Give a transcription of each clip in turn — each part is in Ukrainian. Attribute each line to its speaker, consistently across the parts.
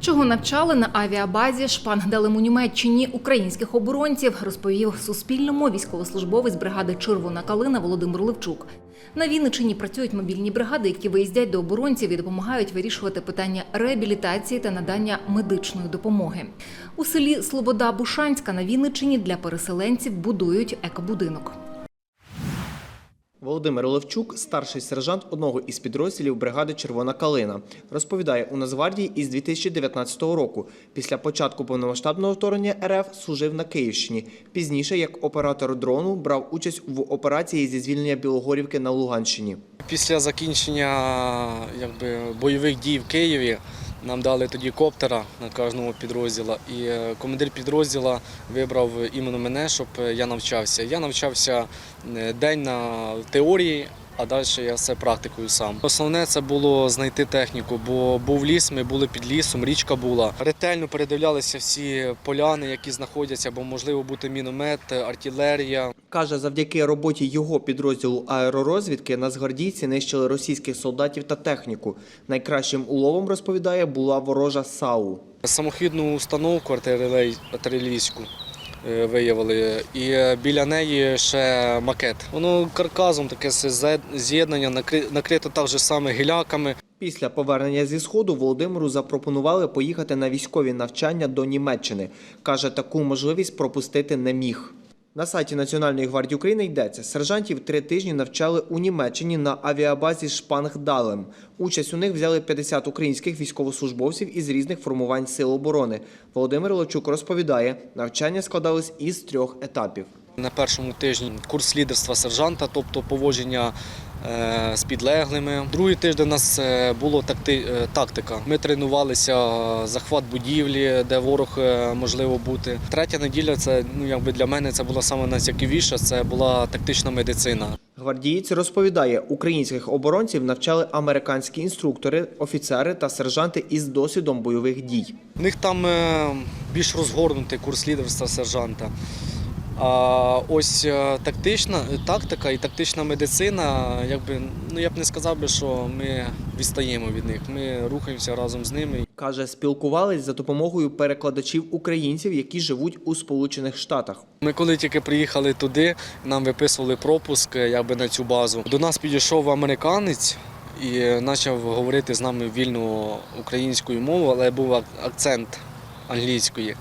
Speaker 1: Чого навчали на авіабазі Шпангделем у Німеччині українських оборонців, розповів Суспільному військовослужбовець бригади Червона калина Володимир Левчук. На Вінниччині працюють мобільні бригади, які виїздять до оборонців і допомагають вирішувати питання реабілітації та надання медичної допомоги. У селі Слобода Бушанська на Вінниччині для переселенців будують екобудинок.
Speaker 2: Володимир Левчук, старший сержант одного із підрозділів бригади Червона калина, розповідає, у Нацгвардії із 2019 року. Після початку повномасштабного вторгнення РФ служив на Київщині. Пізніше, як оператор дрону, брав участь в операції зі звільнення Білогорівки на Луганщині.
Speaker 3: Після закінчення якби, бойових дій в Києві нам дали тоді коптера на кожному підрозділу. І е, командир підрозділу вибрав іменно мене, щоб е, я навчався. Я навчався е, день на теорії, а далі я все практикую сам. Основне це було знайти техніку, бо був ліс, ми були під лісом, річка була. Ретельно передивлялися всі поляни, які знаходяться, бо можливо бути міномет, артилерія.
Speaker 2: Каже, завдяки роботі його підрозділу аеророзвідки нацгвардійці нищили російських солдатів та техніку. Найкращим уловом, розповідає, була ворожа САУ.
Speaker 3: Самохідну установку артилерій- артилерійську виявили, і е, біля неї ще макет. Воно карказом таке з'єднання, накрите так же саме гіляками.
Speaker 2: Після повернення зі сходу Володимиру запропонували поїхати на військові навчання до Німеччини. Каже, таку можливість пропустити не міг. На сайті Національної гвардії України йдеться, сержантів три тижні навчали у Німеччині на авіабазі Шпангдалем. Участь у них взяли 50 українських військовослужбовців із різних формувань сил оборони. Володимир Лочук розповідає, навчання складались із трьох етапів.
Speaker 3: На першому тижні курс лідерства сержанта, тобто поводження з підлеглими. Другий тиждень у нас е, такти, е, тактика. Ми тренувалися е, захват будівлі, де ворог е, можливо бути. Третя неділя це ну якби для мене це була саме найцікавіша. Це була тактична медицина.
Speaker 2: Гвардієць розповідає, українських оборонців навчали американські інструктори, офіцери та сержанти із досвідом бойових дій.
Speaker 3: У них там е, більш розгорнутий курс лідерства сержанта. А ось е, тактична тактика і тактична медицина, якби ну я б не сказав би, що ми відстаємо від них. Ми рухаємося разом з ними.
Speaker 2: Каже, спілкувались за допомогою перекладачів українців, які живуть у Сполучених Штатах.
Speaker 3: Ми коли тільки приїхали туди, нам виписували пропуск е, якби на цю базу. До нас підійшов американець і почав говорити з нами вільно українською мовою, але був акцент англійської.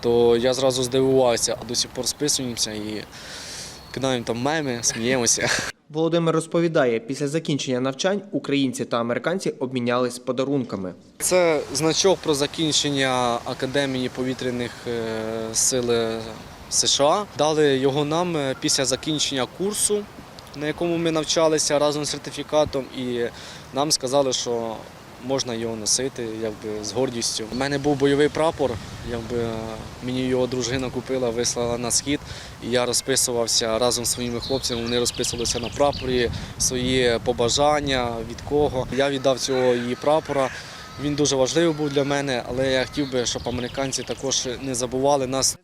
Speaker 3: То я зразу здивувався, а до сих пор списуємося і кидаємо там меми, сміємося.
Speaker 2: Володимир розповідає, після закінчення навчань українці та американці обмінялись подарунками.
Speaker 3: Це значок про закінчення Академії повітряних е, сил е, США. Дали його нам е, після закінчення курсу, на якому ми навчалися разом з сертифікатом, і нам сказали, що можна його носити якби, з гордістю. У мене був бойовий прапор, якби, е, мені його дружина купила, вислала на схід, і я розписувався разом з своїми хлопцями. Вони розписувалися на прапорі свої побажання, від кого. Я віддав цього її прапора. Він дуже важливий був для мене, але я хотів би, щоб американці також не забували нас.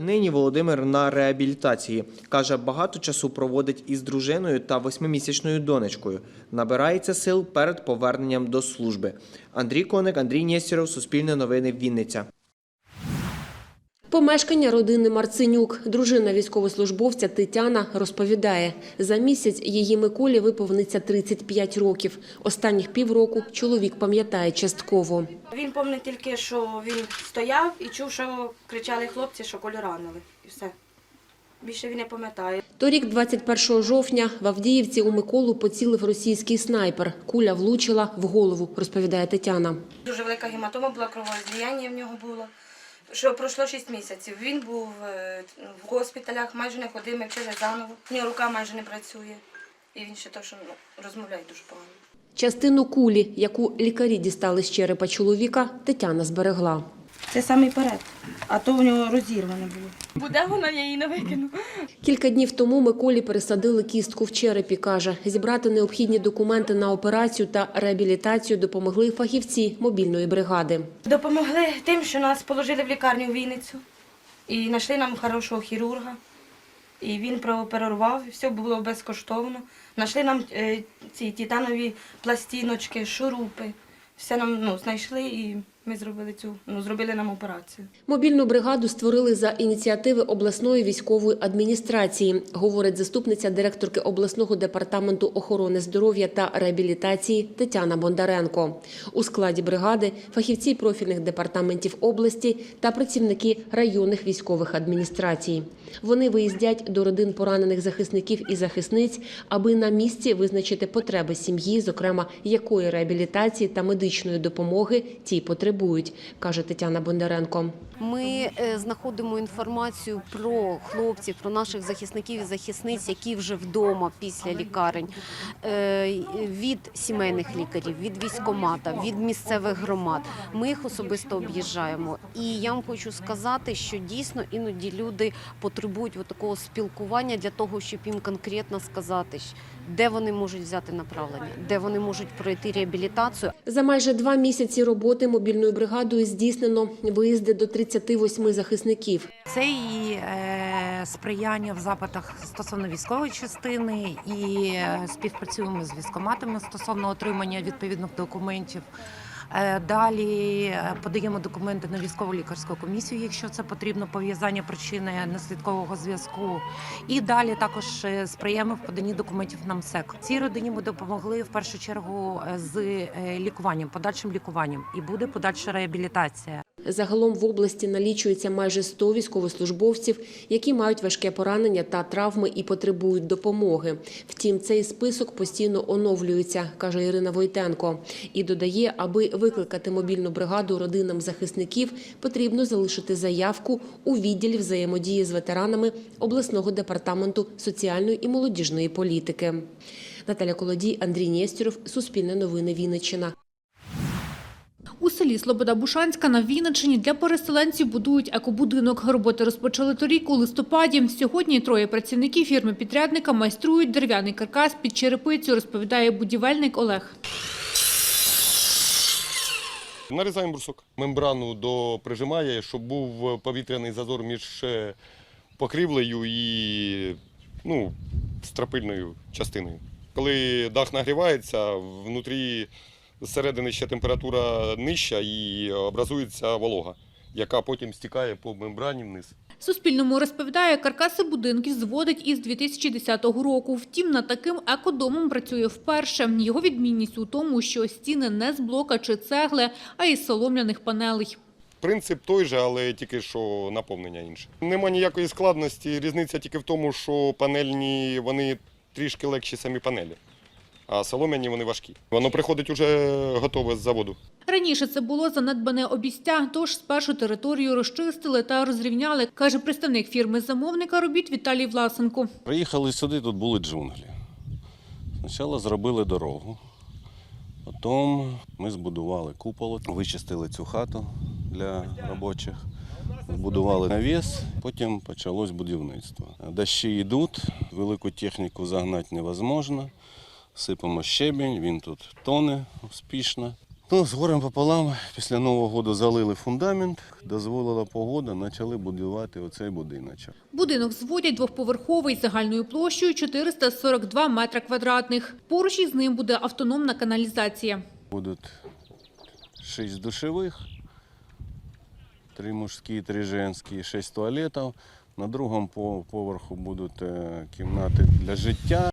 Speaker 2: Нині Володимир на реабілітації. Каже, багато часу проводить із дружиною та восьмимісячною донечкою. Набирається сил перед поверненням до служби. Андрій Коник, Андрій Нєстєров, Суспільне новини, Вінниця.
Speaker 4: Помешкання родини Марценюк. Дружина військовослужбовця Тетяна розповідає, за місяць її Миколі виповниться 35 років. Останніх півроку чоловік пам'ятає частково.
Speaker 5: Він пам'ятає тільки, що він стояв і чув, що кричали хлопці, що колю ранили. І все. Більше він не пам'ятає.
Speaker 4: Торік, 21 жовтня, в Авдіївці у Миколу поцілив російський снайпер. Куля влучила в голову, розповідає Тетяна.
Speaker 5: Дуже велика гематома була, кровоізліяння в нього було. Що пройшло 6 місяців. Він був е, в госпіталях, майже не ходив, ми вчили заново. У нього рука майже не працює. І він ще то, що ну, розмовляє дуже погано.
Speaker 4: Частину кулі, яку лікарі дістали з черепа чоловіка, Тетяна зберегла.
Speaker 5: Це самий перед, а то в нього розірване було. Буде вона, я її не викину.
Speaker 4: Кілька днів тому Миколі пересадили кістку в черепі, каже. Зібрати необхідні документи на операцію та реабілітацію допомогли фахівці мобільної бригади.
Speaker 5: Допомогли тим, що нас положили в лікарню в Вінницю і знайшли нам хорошого хірурга. І він прооперував, і все було безкоштовно. Знайшли нам е, ці титанові пластиночки, шурупи. Все нам ну, знайшли і Ми зробили цю, ну зробили нам операцію.
Speaker 4: Мобільну бригаду створили за ініціативи обласної військової адміністрації, говорить заступниця директорки обласного департаменту охорони здоров'я та реабілітації Тетяна Бондаренко. У складі бригади фахівці профільних департаментів області та працівники районних військових адміністрацій. Вони виїздять до родин поранених захисників і захисниць, аби на місці визначити потреби сім'ї, зокрема якої реабілітації та медичної допомоги ті потребують, каже Тетяна Бондаренко.
Speaker 6: Ми е, знаходимо інформацію про хлопців, про наших захисників і захисниць, які вже вдома після лікарень, е, від сімейних лікарів, від військомата, від місцевих громад. Ми їх особисто об'їжджаємо. І я вам хочу сказати, що дійсно іноді люди потребують от такого спілкування для того, щоб їм конкретно сказати, де вони можуть взяти направлення, де вони можуть пройти реабілітацію,
Speaker 4: За майже два місяці роботи мобільною бригадою здійснено виїзди до 38 захисників.
Speaker 7: Це і е, сприяння в запитах стосовно військової частини, і е, співпрацюємо з військоматами стосовно отримання відповідних документів. Е, Далі е, подаємо документи на військову лікарську комісію, якщо це потрібно, пов'язання причини наслідкового зв'язку. І далі також е, сприяємо в поданні документів на МСЕК. Цій родині ми допомогли в першу чергу е, з е, лікуванням, подальшим лікуванням, і буде подальша реабілітація.
Speaker 4: Загалом в області налічується майже 100 військовослужбовців, які мають важке поранення та травми і потребують допомоги. Втім, цей список постійно оновлюється, каже Ірина Войтенко, і додає, аби викликати мобільну бригаду родинам захисників, потрібно залишити заявку у відділі взаємодії з ветеранами обласного департаменту соціальної і молодіжної політики. Наталя Колодій, Андрій Нєстєров, Суспільне новини Вінниччина.
Speaker 8: У селі Слобода Бушанська на Вінниччині для переселенців будують екобудинок. Роботи розпочали торік у листопаді. Сьогодні троє працівників фірми-підрядника майструють дерев'яний каркас під черепицю, розповідає будівельник Олег.
Speaker 9: Нарізаємо брусок. Мембрану доприжимає, щоб був повітряний зазор між е, покрівлею і ну, стропильною частиною. Коли дах нагрівається, внутрі зсередини ще температура нижча і образується волога, яка потім стікає по мембрані вниз.
Speaker 8: Суспільному розповідає, каркаси будинків зводить із 2010 року. Втім, над таким екодомом працює вперше. Його відмінність у тому, що стіни не з блока чи цегли, а із солом'яних панелей.
Speaker 9: Принцип той же, але тільки що наповнення інше. Нема ніякої складності. Різниця тільки в тому, що панельні вони трішки легші самі панелі, а солом'яні вони важкі. Воно приходить уже готове з заводу.
Speaker 8: Раніше це було занедбане обістя, тож спершу територію розчистили та розрівняли, каже представник фірми-замовника робіт Віталій Власенко.
Speaker 10: Приїхали сюди, тут були джунглі. Спочатку зробили дорогу, потім ми збудували купол, вичистили цю хату для робочих, збудували навіс, потім почалось будівництво. Дощі йдуть, велику техніку загнати невозможно. Сипемо щебінь, він тут тоне успішно. Ну, з горем пополам після Нового року залили фундамент, дозволила погода, почали будувати оцей будиночок.
Speaker 8: Будинок зводять двохповерховий загальною площею 442 метра квадратних. Поруч із ним буде автономна каналізація.
Speaker 10: Будуть шість душевих, три мужські, три женські, шість туалетів. На другому поверху будуть е, кімнати для життя.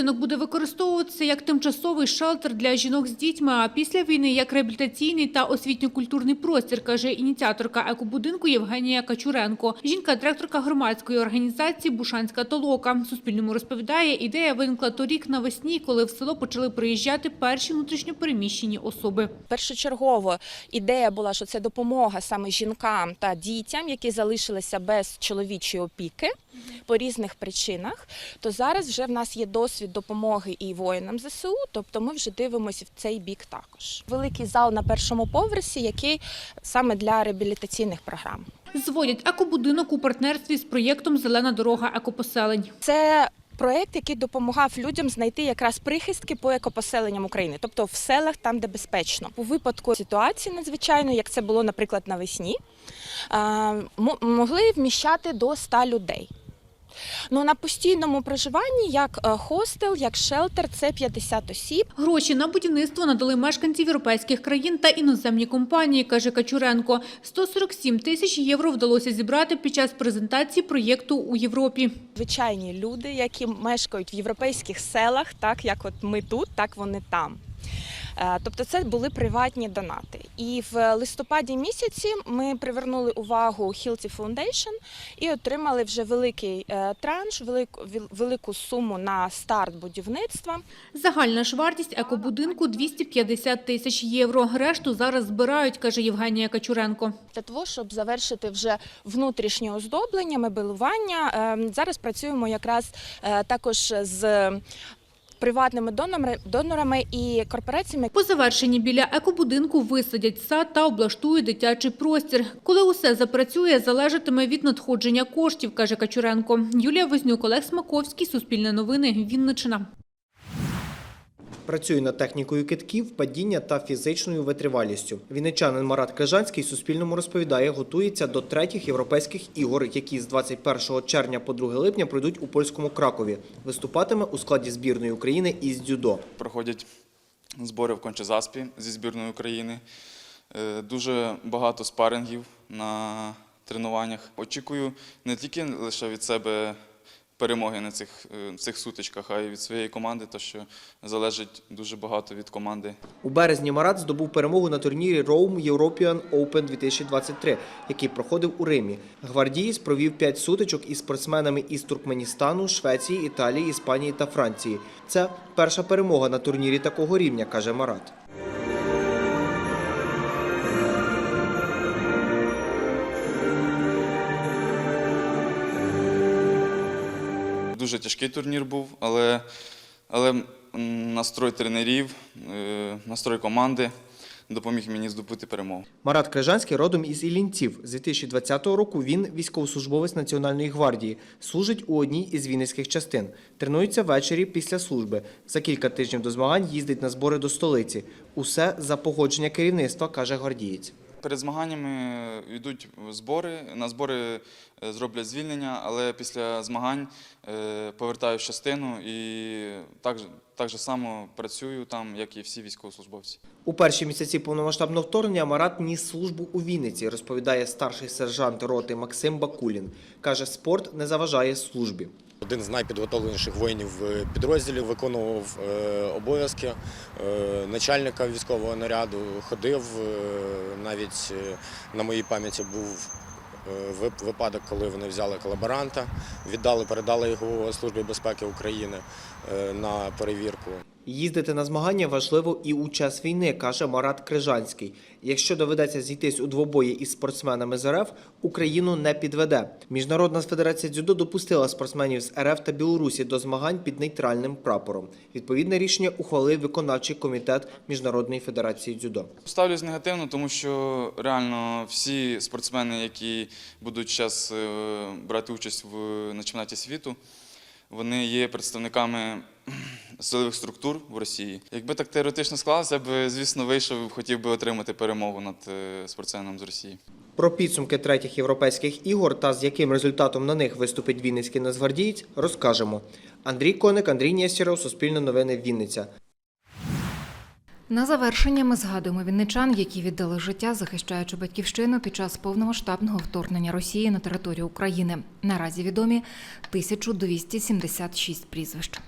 Speaker 8: Будинок буде використовуватися як тимчасовий шелтер для жінок з дітьми, а після війни як реабілітаційний та освітньо-культурний простір, каже ініціаторка екобудинку Євгенія Качуренко. Жінка – директорка громадської організації Бушанська толока. Суспільному розповідає, ідея виникла торік навесні, коли в село почали приїжджати перші внутрішньопереміщені особи.
Speaker 11: Першочергово ідея була, що це допомога саме жінкам та дітям, які залишилися без чоловічої опіки по різних причинах. То зараз вже в нас є досвід допомоги і воїнам ЗСУ, тобто ми вже дивимося в цей бік також. Великий зал на першому поверсі, який саме для реабілітаційних програм.
Speaker 8: Зводять екобудинок у партнерстві з проєктом «Зелена дорога екопоселень».
Speaker 11: Це проект, який допомагав людям знайти якраз прихистки по екопоселенням України, тобто в селах, там, де безпечно. У випадку ситуації надзвичайної, як це було, наприклад, навесні, могли вміщати до 100 людей. Ну на постійному проживанні, як е, хостел, як шелтер, це 50 осіб.
Speaker 8: Гроші на будівництво надали мешканців європейських країн та іноземні компанії, каже Качуренко. 147 тисяч євро вдалося зібрати під час презентації проєкту у Європі.
Speaker 11: Звичайні люди, які мешкають в європейських селах, так як от ми тут, так вони там. Е, Тобто це були приватні донати. І в листопаді місяці ми привернули увагу Hilti Foundation і отримали вже великий е, транш, велику, велику суму на старт будівництва.
Speaker 8: Загальна ж вартість екобудинку – 250 тисяч євро. Решту зараз збирають, каже Євгенія Качуренко.
Speaker 11: Для того, щоб завершити вже внутрішнє оздоблення, мебелювання, е, зараз працюємо якраз е, також з приватними донорами, донорами і корпораціями,
Speaker 8: По завершенні біля екобудинку висадять сад та облаштують дитячий простір. Коли усе запрацює, залежатиме від надходження коштів, каже Качуренко. Юлія Вознюк, Олег Смаковський, Суспільне новини, Вінниччина.
Speaker 2: Працює над технікою китків, падіння та фізичною витривалістю. Вінничанин Марат Крижанський Суспільному розповідає, готується до третіх європейських ігор, які з 21 червня по 2 липня пройдуть у польському Кракові. Виступатиме у складі збірної України із дзюдо.
Speaker 12: проходять збори в Кончезаспі зі збірної України. Е, Дуже багато спарингів на тренуваннях. Очікую не тільки лише від себе перемоги на цих, е, цих сутичках, а й від своєї команди, то що залежить дуже багато від команди.
Speaker 2: У березні Марат здобув перемогу на турнірі Rome European Open 2023, який проходив у Римі. Гвардієць провів п'ять сутичок із спортсменами із Туркменістану, Швеції, Італії, Іспанії та Франції. Це перша перемога на турнірі такого рівня, каже Марат.
Speaker 12: Дуже тяжкий турнір був, але, але настрой тренерів, е, настрой команди допоміг мені здобути перемогу.
Speaker 2: Марат Крижанський родом із Іллінців. З 2020 року він військовослужбовець Національної гвардії, служить у одній із вінницьких частин. Тренується ввечері після служби. За кілька тижнів до змагань їздить на збори до столиці. Усе за погодження керівництва, каже гвардієць.
Speaker 12: Перед змаганнями йдуть збори. На збори е, зроблять звільнення, але після змагань е, повертаю в частину і так, так же само працюю там, як і всі військовослужбовці.
Speaker 2: У перші місяці повномасштабного вторгнення Марат ніс службу у Вінниці, розповідає старший сержант роти Максим Бакулін. Каже, спорт не заважає службі.
Speaker 13: Один з найпідготовленіших воїнів в підрозділі виконував е, обов'язки е, начальника військового наряду, ходив. Навіть е, на моїй пам'яті був е, випадок, коли вони взяли колаборанта, віддали, передали його Службі безпеки України е, на перевірку.
Speaker 2: Їздити на змагання важливо і у час війни, каже Марат Крижанський. Якщо доведеться зійтись у двобої із спортсменами з РФ, Україну не підведе. Міжнародна федерація дзюдо допустила спортсменів з РФ та Білорусі до змагань під нейтральним прапором. Відповідне рішення ухвалив виконавчий комітет Міжнародної федерації дзюдо.
Speaker 12: Ставлюсь негативно, тому що реально всі спортсмени, які будуть зараз брати участь в на чемпіонаті світу, вони є представниками силових структур в Росії. Якби так теоретично склалося, я б, звісно, вийшов, хотів би отримати перемогу над е, спортсменом з Росії.
Speaker 2: Про підсумки третіх європейських ігор та з яким результатом на них виступить Вінницький нацгвардієць, розкажемо. Андрій Коник, Андрій Нєсіров, Суспільне новини, Вінниця.
Speaker 1: На завершення ми згадуємо вінничан, які віддали життя, захищаючи батьківщину під час повномасштабного вторгнення Росії на територію України. Наразі відомі 1276 прізвищ.